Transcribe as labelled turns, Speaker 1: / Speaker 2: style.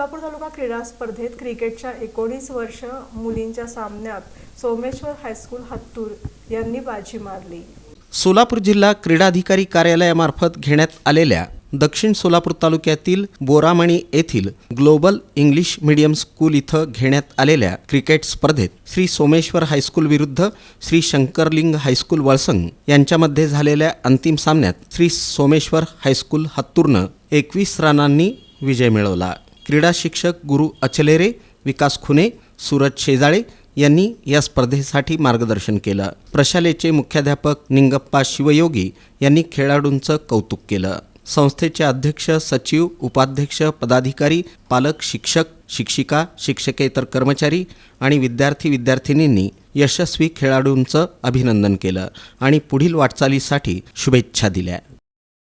Speaker 1: सोलापूर तालुका क्रीडा स्पर्धेत क्रिकेटच्या एकोणीस वर्ष मुलींच्या सामन्यात सोमेश्वर हायस्कूल हत्तूर यांनी बाजी मारली.
Speaker 2: सोलापूर जिल्हा क्रीडाधिकारी कार्यालयामार्फत घेण्यात आलेल्या दक्षिण सोलापूर तालुक्यातील बोरामणी येथील ग्लोबल इंग्लिश मीडियम स्कूल इथं घेण्यात आलेल्या क्रिकेट स्पर्धेत श्री सोमेश्वर हायस्कूल विरुद्ध श्री शंकरलिंग हायस्कूल वळसंग यांच्यामध्ये झालेल्या अंतिम सामन्यात श्री सोमेश्वर हायस्कूल हत्तूरनं एकवीस रनांनी विजय मिळवला. क्रीडा शिक्षक गुरु अचलेरे विकास खुने सूरज शेजाळे यांनी या स्पर्धेसाठी मार्गदर्शन केलं. प्रशालेचे मुख्याध्यापक निंगप्पा शिवयोगी यांनी खेळाडूंचं कौतुक केलं. संस्थेचे अध्यक्ष सचिव उपाध्यक्ष पदाधिकारी पालक शिक्षक शिक्षिका शिक्षकेतर कर्मचारी आणि विद्यार्थी विद्यार्थिनींनी यशस्वी खेळाडूंचं अभिनंदन केलं आणि पुढील वाटचालीसाठी शुभेच्छा दिल्या.